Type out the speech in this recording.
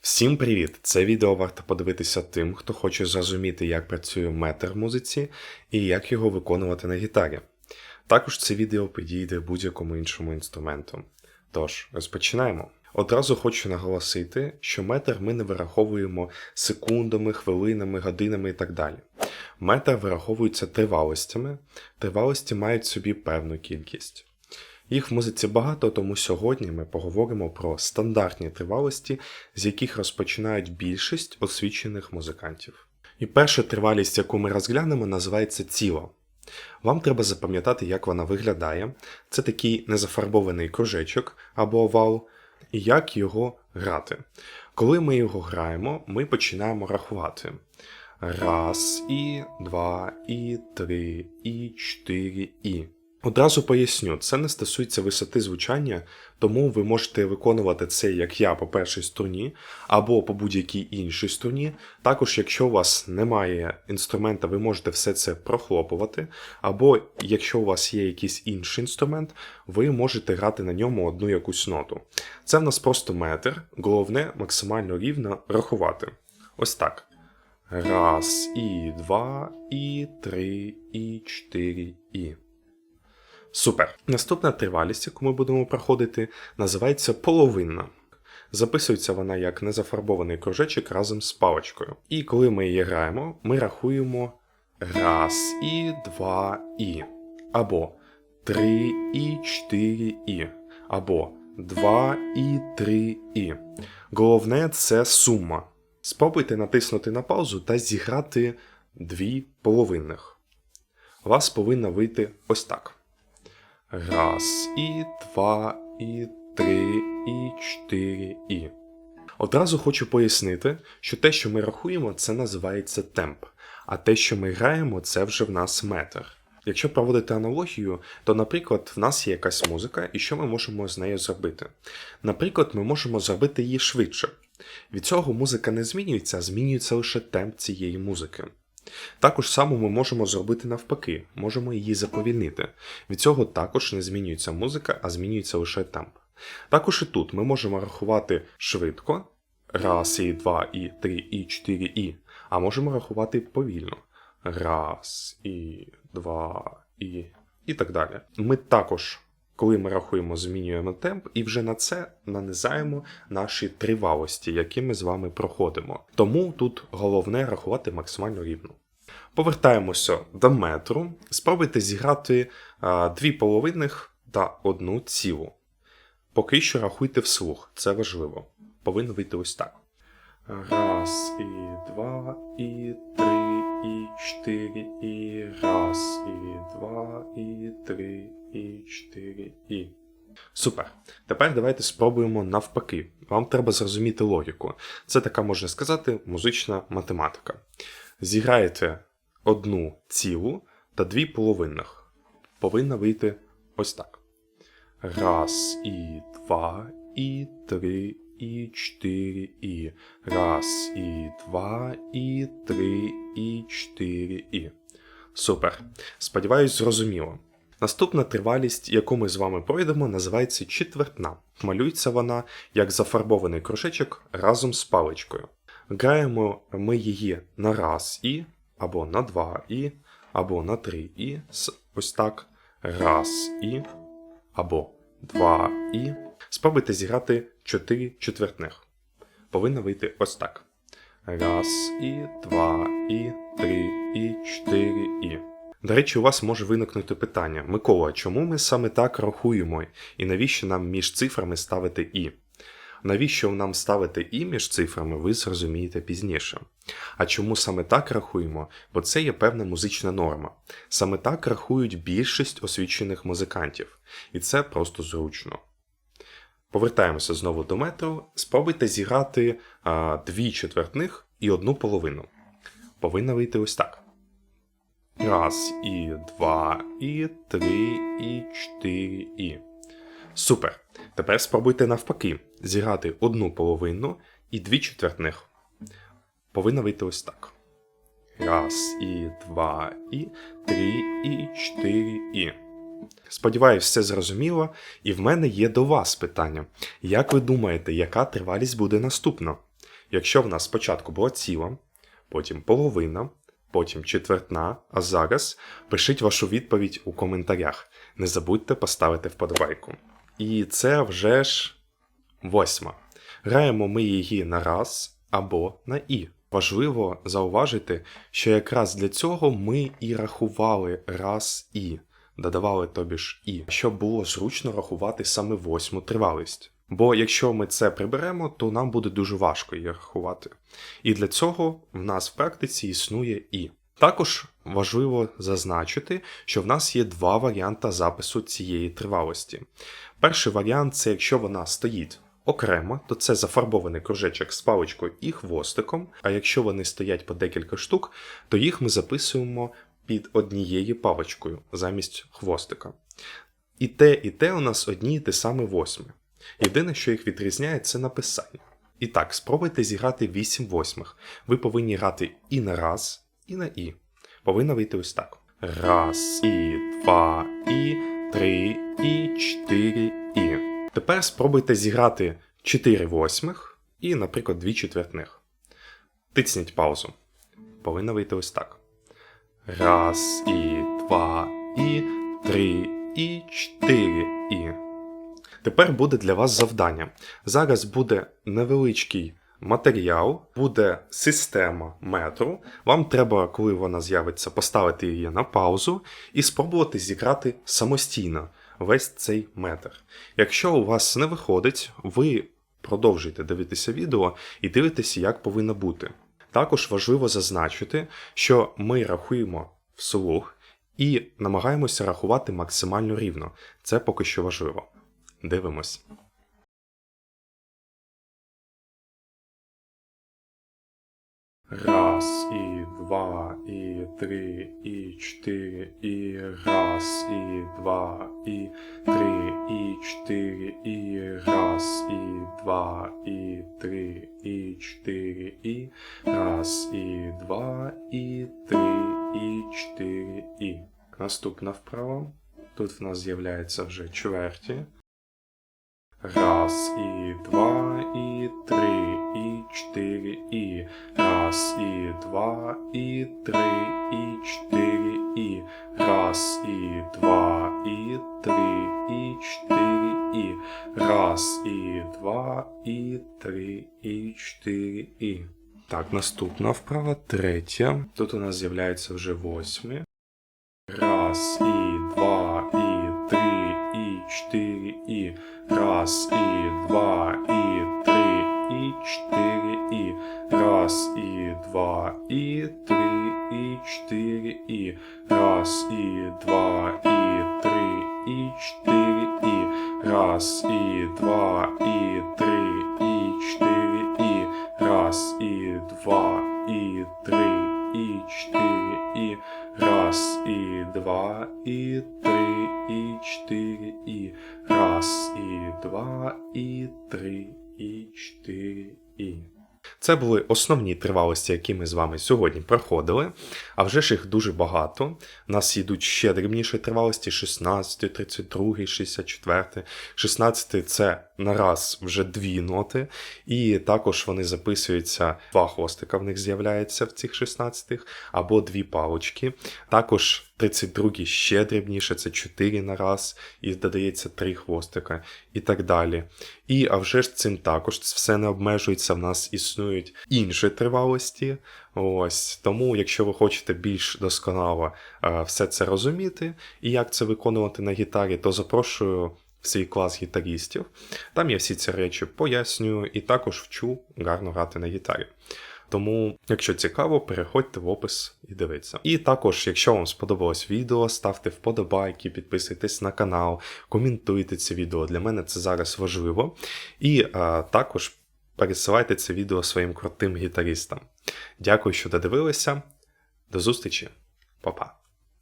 Всім привіт! Це відео варто подивитися тим, хто хоче зрозуміти, як працює метр в музиці і як його виконувати на гітарі. Також це відео підійде будь-якому іншому інструменту. Тож, розпочинаємо. Одразу хочу наголосити, що метр ми не вираховуємо секундами, хвилинами, годинами і так далі. Метр вираховується тривалостями, тривалості мають собі певну кількість. Їх в музиці багато, тому сьогодні ми поговоримо про стандартні тривалості, з яких розпочинають більшість освічених музикантів. І перша тривалість, яку ми розглянемо, називається ціло. Вам треба запам'ятати, як вона виглядає. Це такий незафарбований кружечок або овал, і як його грати. Коли ми його граємо, ми починаємо рахувати. Раз, і два, і три, і чотири, і. Одразу поясню, це не стосується висоти звучання, тому ви можете виконувати це як я по першій струні, або по будь-якій іншій струні. Також, якщо у вас немає інструмента, ви можете все це прохлопувати, або якщо у вас є якийсь інший інструмент, ви можете грати на ньому одну якусь ноту. Це в нас просто метр, головне максимально рівно рахувати. Ось так. Раз, і два, і три, і чотири, і. Супер. Наступна тривалість, яку ми будемо проходити, називається половинна. Записується вона як незафарбований кружечок разом з паличкою. І коли ми її граємо, ми рахуємо раз і два і. Або три і чотири і. Або два і три і. Головне це сума. Спробуйте натиснути на паузу та зіграти дві половинних. У вас повинна вийти ось так. Раз, і два, і три, і чотири, і. Одразу хочу пояснити, що те, що ми рахуємо, це називається темп, а те, що ми граємо, це вже в нас метр. Якщо проводити аналогію, то, наприклад, в нас є якась музика, і що ми можемо з нею зробити? Наприклад, ми можемо зробити її швидше. Від цього музика не змінюється, а змінюється лише темп цієї музики. Також само ми можемо зробити навпаки, можемо її заповільнити. Від цього також не змінюється музика, а змінюється лише темп. Також і тут ми можемо рахувати швидко, раз, і два, і три, і чотири, і, а можемо рахувати повільно. Раз, і два, і, і так далі. Ми також, коли ми рахуємо, змінюємо темп, і вже на це нанизаємо наші тривалості, які ми з вами проходимо. Тому тут головне рахувати максимально рівно. Повертаємося до метру. Спробуйте зіграти а, дві половинних та одну цілу. Поки що рахуйте вслух, це важливо. Повинно вийти ось так. Раз, і два, і три, і чотири, і раз, і два, і три, і чотири, і. Супер. Тепер давайте спробуємо навпаки. Вам треба зрозуміти логіку. Це така, можна сказати, музична математика. Зіграєте одну цілу та дві половинних. Повинна вийти ось так. Раз, і два, і три, і чотири, і. Раз, і два, і три, і чотири, і. Супер. Сподіваюсь, зрозуміло. Наступна тривалість, яку ми з вами пройдемо, називається четвертна. Малюється вона як зафарбований кружечок разом з паличкою. Граємо ми її на раз і, або на два і, або на три і, ось так. Раз і, або два і. Спробуйте зіграти 4 четвертних. Повинно вийти ось так. Раз і, два і, три і, чотири і. До речі, у вас може виникнути питання: Микола, чому ми саме так рахуємо, і навіщо нам між цифрами ставити і? Навіщо нам ставити і між цифрами, ви зрозумієте пізніше. А чому саме так рахуємо? Бо це є певна музична норма. Саме так рахують більшість освічених музикантів, і це просто зручно. Повертаємося знову до метру. Спробуйте зіграти а, дві четвертних і одну половину. Повинна вийти ось так. Раз, і два, і три, і чотири, і. Супер. Тепер спробуйте навпаки зіграти одну половину і дві четвертних. Повинна вийти ось так. Раз, і два, і три, і чотири, і. Сподіваюсь, все зрозуміло, і в мене є до вас питання. Як ви думаєте, яка тривалість буде наступна? Якщо в нас спочатку була ціла, потім половина, потім четвертна, а зараз пишіть вашу відповідь у коментарях. Не забудьте поставити вподобайку. І це вже ж восьма. Граємо ми її на раз або на і. Важливо зауважити, що якраз для цього ми і рахували раз і, додавали тобі ж і, щоб було зручно рахувати саме восьму тривалість. Бо якщо ми це приберемо, то нам буде дуже важко її рахувати. І для цього в нас в практиці існує і. Також важливо зазначити, що в нас є два варіанти запису цієї тривалості. Перший варіант це якщо вона стоїть окремо, то це зафарбований кружечок з паличкою і хвостиком. А якщо вони стоять по декілька штук, то їх ми записуємо під однією паличкою замість хвостика. І те, і те у нас одні й те саме восьми. Єдине, що їх відрізняє, це написання. І так, спробуйте зіграти 8 восьмих. Ви повинні грати і на раз, і на і. Повинно вийти ось так. Раз, і, два, і, три, і, чотири, і. Тепер спробуйте зіграти 4 восьмих і, наприклад, 2 четвертних. Тицніть паузу. Повинно вийти ось так. Раз, і, два, і, три, і, чотири, і. Тепер буде для вас завдання. Зараз буде невеличкий матеріал, буде система метру. Вам треба, коли вона з'явиться, поставити її на паузу і спробувати зіграти самостійно весь цей метр. Якщо у вас не виходить, ви продовжуйте дивитися відео і дивитеся, як повинно бути. Також важливо зазначити, що ми рахуємо вслух і намагаємося рахувати максимально рівно. Це поки що важливо. Дивимось. Раз, і два, і три, і чотири, і раз, і два, і три, і чотири, і раз, і два, і три, і чотири, і раз, і два, і три, і чотири, і. Наступна вправа. Тут в нас з'являється вже чверті. Раз, і два, і три, і чотири, і. Раз, і два, і три, і чотири, і. Раз, і два, і три, і чотири, і. Раз, і два, і три, і чотири, і. Так, наступна вправа, третя. Тут у нас з'являється вже восьмі. Раз, і Раз и два и три и четыре и. Раз и два и три и четыре и. Раз и два и три и четыре и. Раз и два и три и четыре и. Раз и два и три и четыре и. Раз, і два, і три, і чотири, і. Раз, і два, і три, і чотири, і. Це були основні тривалості, які ми з вами сьогодні проходили. А вже ж їх дуже багато. У нас йдуть ще дрібніші тривалості: 16, 32, 64. 16 це нараз вже дві ноти, і також вони записуються, два хвостика в них з'являється в цих 16 або дві палочки. Також 32 ще дрібніше, це 4 на раз, і додається 3 хвостика і так далі. І а вже ж цим також все не обмежується, в нас існують інші тривалості. Ось Тому, якщо ви хочете більш досконало е, все це розуміти і як це виконувати на гітарі, то запрошую в свій клас гітарістів. Там я всі ці речі пояснюю і також вчу гарно грати на гітарі. Тому, якщо цікаво, переходьте в опис і дивіться. І також, якщо вам сподобалось відео, ставте вподобайки, підписуйтесь на канал, коментуйте це відео. Для мене це зараз важливо. І а, також пересилайте це відео своїм крутим гітаристам. Дякую, що додивилися. До зустрічі, Па-па.